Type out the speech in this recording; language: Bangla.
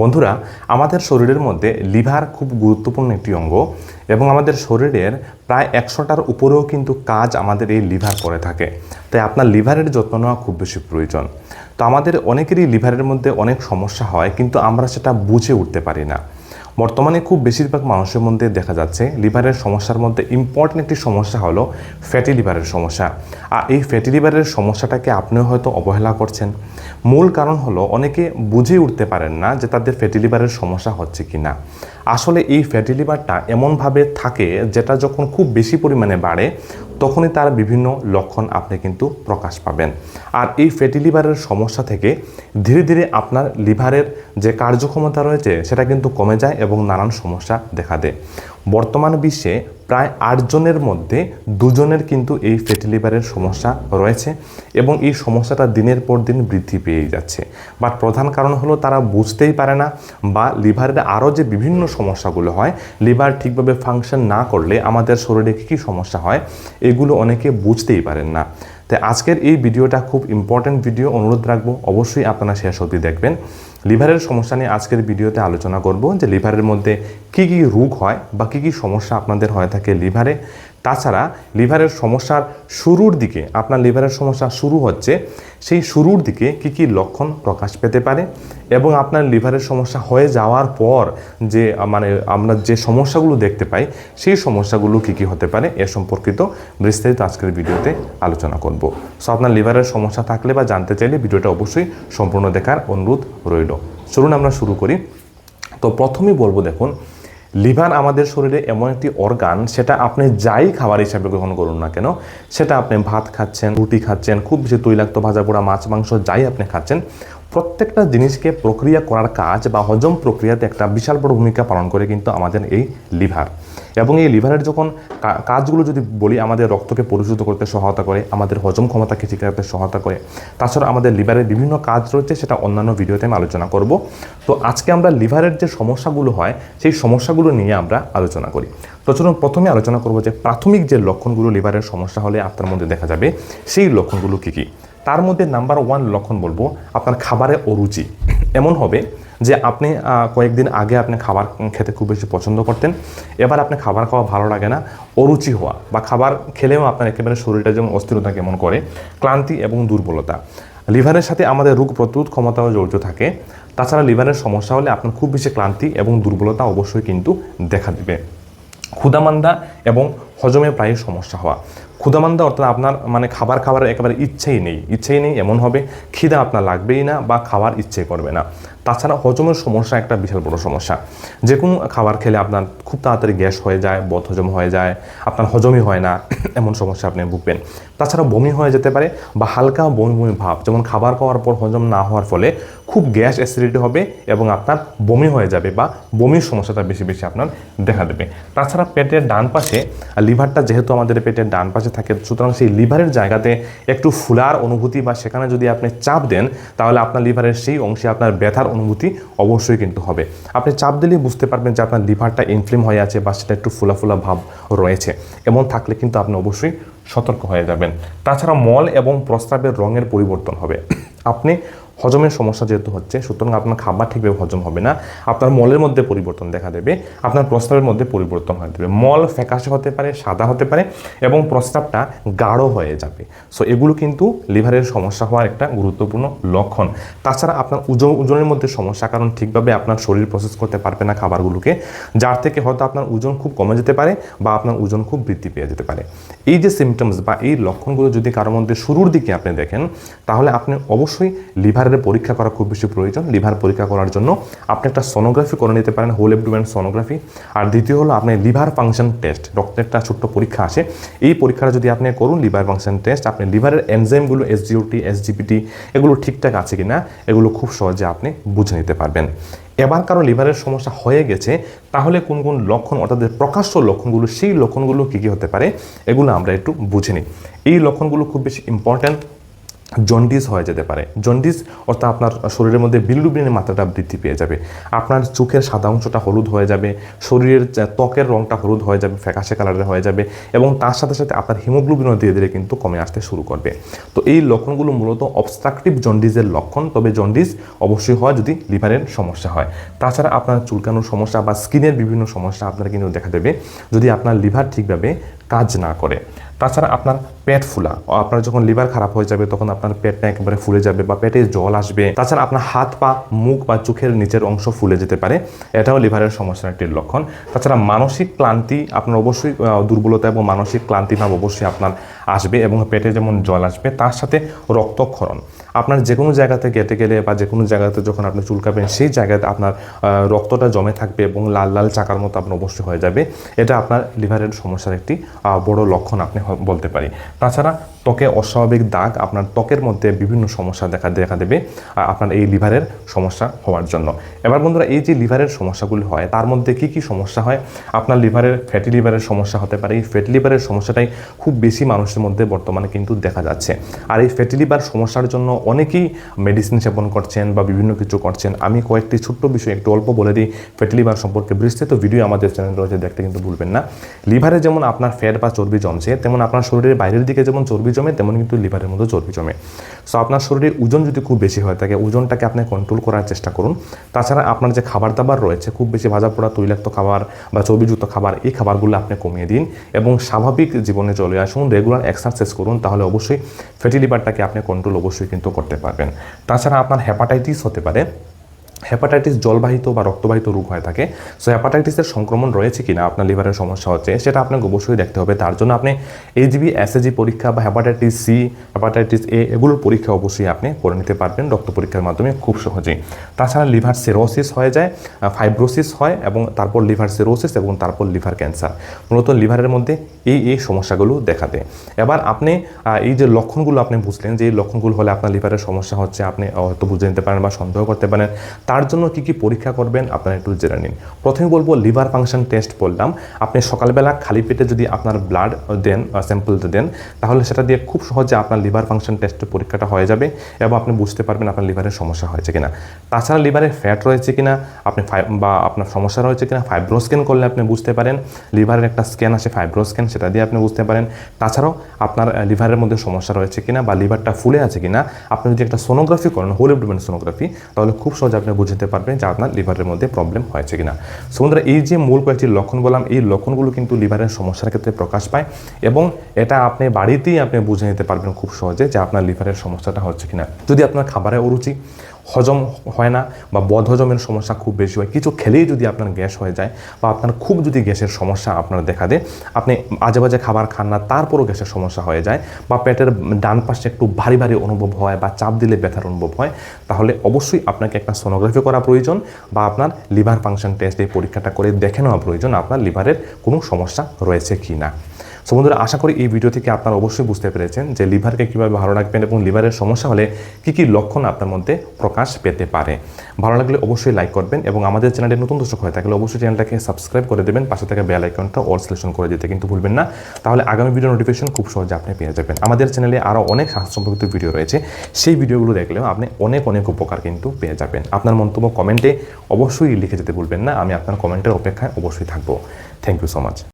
বন্ধুরা, আমাদের শরীরের মধ্যে লিভার খুব গুরুত্বপূর্ণ একটি অঙ্গ এবং আমাদের শরীরের প্রায় একশোটার উপরেও কিন্তু কাজ আমাদের এই লিভার করে থাকে। তাই আপনার লিভারের যত্ন নেওয়া খুব বেশি প্রয়োজন। তো আমাদের অনেকেরই লিভারের মধ্যে অনেক সমস্যা হয়, কিন্তু আমরা সেটা বুঝে উঠতে পারি না। বর্তমানে খুব বেশিরভাগ মানুষের মধ্যে দেখা যাচ্ছে লিভারের সমস্যার মধ্যে ইম্পর্টেন্ট একটি সমস্যা হলো ফ্যাটি লিভারের সমস্যা। আর এই ফ্যাটি লিভারের সমস্যাটাকে আপনিও হয়তো অবহেলা করছেন। মূল কারণ হলো অনেকে বুঝে উঠতে পারেন না যে তাদের ফ্যাটি লিভারের সমস্যা হচ্ছে কি না আসলে এই ফ্যাটি লিভারটা এমনভাবে থাকে যেটা যখন খুব বেশি পরিমাণে বাড়ে, তখনই তার বিভিন্ন লক্ষণ আপনি কিন্তু প্রকাশ পাবেন। আর এই ফ্যাটি লিভারের সমস্যা থেকে ধীরে ধীরে আপনার লিভারের যে কার্যক্ষমতা রয়েছে, সেটা কিন্তু কমে যায় এবং নানান সমস্যা দেখা দেয়। বর্তমান বিশ্বে প্রায় আটজনের মধ্যে দুজনের কিন্তু এই ফ্যাটি লিভারের সমস্যা রয়েছে এবং এই সমস্যাটা দিনের পর দিন বৃদ্ধি পেয়ে যাচ্ছে। বাট প্রধান কারণ হলো তারা বুঝতেই পারে না বা লিভারের আরও যে বিভিন্ন সমস্যাগুলো হয় লিভার ঠিকভাবে ফাংশন না করলে আমাদের শরীরে কী কী সমস্যা হয়, এগুলো অনেকে বুঝতেই পারেন না। তাই আজকের এই ভিডিওটা খুব ইম্পর্ট্যান্ট ভিডিও অনুরোধ রাখব অবশ্যই আপনারা শেষ অবধি দেখবেন। লিভারের সমস্যা নিয়ে আজকের ভিডিওতে আলোচনা করব যে লিভারের মধ্যে কী কী রোগ হয় বা কী কী সমস্যা আপনাদের হয়ে থাকে লিভারে? তাছাড়া লিভারের সমস্যার শুরুর দিকে, আপনার লিভারের সমস্যা শুরু হচ্ছে, সেই শুরুর দিকে কি কি লক্ষণ প্রকাশ পেতে পারে? এবং আপনার লিভারের সমস্যা হয়ে যাওয়ার পর যে মানে আমরা যে সমস্যাগুলো দেখতে পাই, সেই সমস্যাগুলো কি কি হতে পারে এ সম্পর্কিত বিস্তারিত আজকের ভিডিওতে আলোচনা করব। সো আপনার লিভারের সমস্যা থাকলে বা জানতে চাইলে ভিডিওটা অবশ্যই সম্পূর্ণ দেখার অনুরোধ রইল। চলুন আমরা শুরু করি। তো প্রথমেই বলব, দেখুন লিভার আমাদের শরীরে এমন একটি অর্গান সেটা আপনি যাই খাবার হিসাবে গ্রহণ করুন না কেন, সেটা আপনি ভাত খাচ্ছেন, রুটি খাচ্ছেন, খুব বেশি তৈলাক্ত, ভাজা পোড়া, মাছ, মাংস যাই আপনি খাচ্ছেন প্রত্যেকটা জিনিসকে প্রক্রিয়া করার কাজ বা হজম প্রক্রিয়াতে একটা বিশাল বড় ভূমিকা পালন করে কিন্তু আমাদের এই লিভার। এবং এই লিভারের যখন কাজগুলো যদি বলি, আমাদের রক্তকে পরিশুদ্ধ করতে সহায়তা করে, আমাদের হজম ক্ষমতাকে ঠিক রাখতে সহায়তা করে, তাছাড়া আমাদের লিভারের বিভিন্ন কাজ রয়েছে সেটা অন্যান্য ভিডিওতে আমি আলোচনা করব। তো আজকে আমরা লিভারের যে সমস্যাগুলো হয়, সেই সমস্যাগুলো নিয়ে আমরা আলোচনা করি। তো চলুন প্রথমে আলোচনা করব যে প্রাথমিক যে লক্ষণগুলো লিভারের সমস্যা হলে আপনার মধ্যে দেখা যাবে, সেই লক্ষণগুলো কী কী? তার মধ্যে নাম্বার ওয়ান লক্ষণ বলব, আপনার খাবারে অরুচি। এমন হবে যে আপনি কয়েকদিন আগে আপনি খাবার খেতে খুব বেশি পছন্দ করতেন, এবার আপনি খাবার খাওয়া ভালো লাগে না, অরুচি হওয়া বা খাবার খেলেও আপনার একেবারে শরীরটা যেমন অস্থিরতা কেমন করে, ক্লান্তি এবং দুর্বলতা। লিভারের সাথে আমাদের রোগ প্রতিরোধ ক্ষমতাও জড়িত থাকে, তাছাড়া লিভারের সমস্যা হলে আপনার খুব বেশি ক্লান্তি এবং দুর্বলতা অবশ্যই কিন্তু দেখা দিবে। ক্ষুদামান্দা এবং হজমে প্রায় সমস্যা হওয়া। ক্ষুদামান্দা অর্থাৎ আপনার মানে খাবার খাবার একেবারে ইচ্ছেই নেই। ইচ্ছেই নেই, এমন হবে, খিদা আপনার লাগবেই না বা খাবার ইচ্ছে করবে না। তাছাড়া হজমের সমস্যা একটা বিশাল বড় সমস্যা। যে কোনো খাবার খেলে আপনার খুব তাড়াতাড়ি গ্যাস হয়ে যায় বদ হজম হয়ে যায়, আপনার হজমই হয় না, এমন সমস্যা আপনি ভুগবেন। তাছাড়া বমি হয়ে যেতে পারে বা হালকা বমি বমি ভাব, যেমন খাবার খাওয়ার পর হজম না হওয়ার ফলে খুব গ্যাস অ্যাসিডিটি হবে এবং আপনার বমি হয়ে যাবে বা বমির সমস্যাটা বেশি বেশি আপনার দেখা দেবে। তাছাড়া পেটের ডান পাশে, লিভারটা যেহেতু আমাদের পেটের ডান পাশে থাকে। সুতরাং সেই লিভারের জায়গাতে একটু ফুলার অনুভূতি বা সেখানে যদি আপনি চাপ দেন, তাহলে আপনার লিভারের সেই অংশে আপনার ব্যথার অনুভূতি অবশ্যই কিন্তু হবে। আপনি চাপ দিলেই বুঝতে পারবেন যে আপনার লিভারটা ইনফ্লেম হয়ে আছে বা সেটা একটু ফুলা ফুলা ভাব রয়েছে। এমন থাকলে কিন্তু আপনি অবশ্যই সতর্ক হয়ে যাবেন। তাছাড়া মল এবং প্রস্রাবের রঙের পরিবর্তন হবে। আপনি হজমের সমস্যা যেহেতু হচ্ছে, সুতরাং আপনার খাবার ঠিকভাবে হজম হবে না, আপনার মলের মধ্যে পরিবর্তন দেখা দেবে, আপনার প্রস্রাবের মধ্যে পরিবর্তন হয়ে দেবে। মল ফ্যাকাশে হতে পারে, সাদা হতে পারে এবং প্রস্রাবটা গাঢ় হয়ে যাবে। সো এগুলো কিন্তু লিভারের সমস্যা হওয়ার একটা গুরুত্বপূর্ণ লক্ষণ। তাছাড়া আপনার ওজন, ওজনের মধ্যে সমস্যা, কারণ ঠিকভাবে আপনার শরীর প্রসেস করতে পারবে না খাবারগুলোকে, যার থেকে হয়তো আপনার ওজন খুব কমে যেতে পারে বা আপনার ওজন খুব বৃদ্ধি পেয়ে যেতে পারে। এই যে সিমটমস বা এই লক্ষণগুলো যদি কারোর মধ্যে শুরুর দিকে আপনি দেখেন, তাহলে আপনি অবশ্যই লিভারের পরীক্ষা করা খুব বেশি প্রয়োজন। লিভার পরীক্ষা করার জন্য আপনি একটা সোনোগ্রাফি করে নিতে পারেন হোল অ্যাবডোমেন সোনোগ্রাফি আর দ্বিতীয় হলো আপনি লিভার ফাংশন টেস্ট রক্তের একটা ছোট্ট পরীক্ষা আসে। এই পরীক্ষাটা যদি আপনি করুন, লিভার ফাংশন টেস্ট আপনি লিভারের এনজাইমগুলো এসজিওটি এসজিপিটি এগুলো ঠিকঠাক আছে কিনা, এগুলো খুব সহজে আপনি বুঝে নিতে পারবেন। এবার কারও লিভারের সমস্যা হয়ে গেছে, তাহলে কোন কোন লক্ষণ, অর্থাৎ প্রকাশ্য লক্ষণগুলো, সেই লক্ষণগুলো কী কী হতে পারে, এগুলো আমরা একটু বুঝে নিই। এই লক্ষণগুলো খুব বেশি ইম্পর্ট্যান্ট জন্ডিস হয়ে যেতে পারে। জন্ডিস অর্থাৎ আপনার শরীরের মধ্যে বিলিরুবিনের মাত্রাটা বৃদ্ধি পেয়ে যাবে। আপনার চোখের সাদা অংশটা হলুদ হয়ে যাবে, শরীরের ত্বকের রঙটা হলুদ হয়ে যাবে, ফ্যাকাশে কালারের হয়ে যাবে এবং তার সাথে সাথে আপনার হিমোগ্লোবিনও ধীরে ধীরে কিন্তু কমে আসতে শুরু করবে। তো এই লক্ষণগুলো মূলত অবস্ট্রাকটিভ জন্ডিসের লক্ষণ। তবে জন্ডিস অবশ্যই হয় যদি লিভারের সমস্যা হয়। তাছাড়া আপনার চুলকানোর সমস্যা বা স্কিনের বিভিন্ন সমস্যা আপনার কিন্তু দেখা দেবে যদি আপনার লিভার ঠিকভাবে কাজ না করে। তাছাড়া আপনার পেট ফুলা। আপনার যখন লিভার খারাপ হয়ে যাবে, তখন আপনার পেটটা একেবারে ফুলে যাবে বা পেটে জল আসবে। তাছাড়া আপনার হাত, পা, মুখ বা চোখের নিচের অংশ ফুলে যেতে পারে। এটাও লিভারের সমস্যার একটি লক্ষণ। তাছাড়া মানসিক ক্লান্তি আপনার অবশ্যই দুর্বলতা এবং মানসিক ক্লান্তি ভাব অবশ্যই আপনার আসবে এবং পেটে যেমন জল আসবে, তার সাথে রক্তক্ষরণ। আপনার যে কোনো জায়গাতে গেটে গেলে বা যে কোনো জায়গাতে যখন আপনি চুলকাবেন, সেই জায়গাতে আপনার রক্তটা জমে থাকবে এবং লাল লাল চাকার মতো আপনার অবশ্যই হয়ে যাবে। এটা আপনার লিভারের সমস্যার একটি বড় লক্ষণ আপনি বলতে পারি। তাছাড়া ত্বকে অস্বাভাবিক দাগ আপনার ত্বকের মধ্যে বিভিন্ন সমস্যা দেখা দেখা দেবে আপনার এই লিভারের সমস্যা হওয়ার জন্য। এবার বন্ধুরা, এই যে লিভারের সমস্যাগুলি হয়, তার মধ্যে কি কি সমস্যা হয়? আপনার লিভারের, ফ্যাটি লিভারের সমস্যা হতে পারে। এই ফ্যাটি লিভারের সমস্যাটাই খুব বেশি মানুষের মধ্যে বর্তমানে কিন্তু দেখা যাচ্ছে। আর এই ফ্যাটি লিভার সমস্যার জন্য অনেকেই মেডিসিন সেবন করছেন বা বিভিন্ন কিছু করছেন। আমি কয়েকটি ছোট্ট বিষয় একটু অল্প বলে দিই। ফ্যাটি লিভার সম্পর্কে বিস্তৃত ভিডিও আমাদের চ্যানেল রয়েছে দেখতে কিন্তু ভুলবেন না। লিভারে যেমন আপনার ফ্যাট বা চর্বি জমছে, তেমন আপনার শরীরের বাইরের দিকে যেমন চর্বি জমে, তেমন কিন্তু লিভারের মধ্যে চর্বি জমে। সো আপনার শরীরে ওজন যদি খুব বেশি হয়ে থাকে ওজনটাকে আপনি কন্ট্রোল করার চেষ্টা করুন। তাছাড়া আপনার যে খাবার দাবার রয়েছে, খুব বেশি ভাজা পোড়া, তৈলাক্ত খাবার বা চর্বিযুক্ত খাবার, এই খাবারগুলো আপনি কমিয়ে দিন এবং স্বাভাবিক জীবনে চলে আসুন রেগুলার এক্সারসাইজ করুন, তাহলে অবশ্যই ফ্যাটি লিভারটাকে আপনি কন্ট্রোল অবশ্যই কিন্তু করতে পারবেন। তাছাড়া আপনার হ্যাপাটাইটিস হতে পারে। হ্যাপাটাইটিস জলবাহিত বা রক্তবাহিত রোগ হয়ে থাকে। সো হ্যাপাটাইটিসের সংক্রমণ রয়েছে কিনা, আপনার লিভারের সমস্যা হচ্ছে, সেটা আপনাকে অবশ্যই দেখতে হবে। তার জন্য আপনি এইচবি এসএজি পরীক্ষা বা হ্যাপাটাইটিস সি হ্যাপাটাইটিস এ এগুলোর পরীক্ষা অবশ্যই আপনি করে নিতে পারবেন রক্ত পরীক্ষার মাধ্যমে খুব সহজেই। তাছাড়া লিভার সিরোসিস হয়ে যায় ফাইব্রোসিস হয় এবং তারপর লিভার সিরোসিস এবং তারপর লিভার ক্যান্সার মূলত লিভারের মধ্যে এই এই সমস্যাগুলো দেখা দেয়। এবার আপনি এই যে লক্ষণগুলো আপনি বুঝলেন, যে এই লক্ষণগুলো হলে আপনার লিভারের সমস্যা হচ্ছে, আপনি হয়তো বুঝে নিতে পারেন বা সন্দেহ করতে পারেন। তার জন্য কি কি পরীক্ষা করবেন আপনারা একটু জেনে নিন। প্রথমে বলব লিভার ফাংশন টেস্ট বললাম। আপনি সকালবেলা খালি পেটে যদি আপনার ব্লাড দেন স্যাম্পল দেন, তাহলে সেটা দিয়ে খুব সহজে আপনার লিভার ফাংশন টেস্টের পরীক্ষাটা হয়ে যাবে এবং আপনি বুঝতে পারবেন আপনার লিভারের সমস্যা হয়েছে কিনা। তাছাড়া লিভারে ফ্যাট রয়েছে কিনা, আপনি বা আপনার সমস্যা রয়েছে কিনা ফাইব্রো স্ক্যান করলে আপনি বুঝতে পারেন। লিভারের একটা স্ক্যান আসে ফাইব্রো স্ক্যান সেটা দিয়ে আপনি বুঝতে পারেন। তাছাড়াও আপনার লিভারের মধ্যে সমস্যা রয়েছে কিনা বা লিভারটা ফুলে আছে কিনা, আপনি যদি একটা সোনোগ্রাফি করেন হোল অ্যাবডোমেন সোনোগ্রাফি তাহলে খুব সহজে আপনি বুঝতে পারবেন যে আপনার লিভারের মধ্যে প্রবলেম হয়েছে কিনা। সো বন্ধুরা এই যে মূল কয়েকটি লক্ষণ বললাম, এই লক্ষণগুলো কিন্তু লিভারের সমস্যার ক্ষেত্রে প্রকাশ পায় এবং এটা আপনি বাড়িতেই আপনি বুঝে নিতে পারবেন খুব সহজে যে আপনার লিভারের সমস্যাটা হচ্ছে কিনা। যদি আপনার খাবারে অরুচি হজম হয় না বা বদ হজমের সমস্যা খুব বেশি হয়। কিছু খেলেই যদি আপনার গ্যাস হয়ে যায় বা আপনার খুব যদি গ্যাসের সমস্যা আপনার দেখা দেয়, আপনি আজে বাজে খাবার খান না, তারপরও গ্যাসের সমস্যা হয়ে যায় বা পেটের ডান পাশে একটু ভারী ভারী অনুভব হয় বা চাপ দিলে ব্যথার অনুভব হয়, তাহলে অবশ্যই আপনাকে একটা সোনোগ্রাফি করা প্রয়োজন বা আপনার লিভার ফাংশন টেস্ট এই পরীক্ষাটা করে দেখে নেওয়া প্রয়োজন আপনার লিভারের কোনো সমস্যা রয়েছে কি না সো বন্ধুরা, আশা করি এই ভিডিও থেকে আপনারা অবশ্যই বুঝতে পেরেছেন যে লিভারকে কীভাবে ভালো রাখবেন এবং লিভারের সমস্যা হলে কী কী লক্ষণ আপনার মধ্যে প্রকাশ পেতে পারে। ভালো লাগলে অবশ্যই লাইক করবেন এবং আমাদের চ্যানেলে নতুন দর্শক হয়ে থাকলে অবশ্যই চ্যানেলটাকে সাবস্ক্রাইব করে দেবেন, পাশে থেকে বেল আইকনটা অল সিলেকশন করে দিতে কিন্তু ভুলবেন না। তাহলে আগামী ভিডিও নোটিফিকেশন খুব সহজে আপনি পেয়ে যাবেন। আমাদের চ্যানেলে আরও অনেক স্বাস্থ্য সম্পর্কিত ভিডিও রয়েছে। সেই ভিডিওগুলো দেখলেও আপনি অনেক অনেক উপকার কিন্তু পেয়ে যাবেন। আপনার মন্তব্য কমেন্টে অবশ্যই লিখে যেতে ভুলবেন না। আমি আপনার কমেন্টের অপেক্ষায় অবশ্যই থাকব। Thank you so much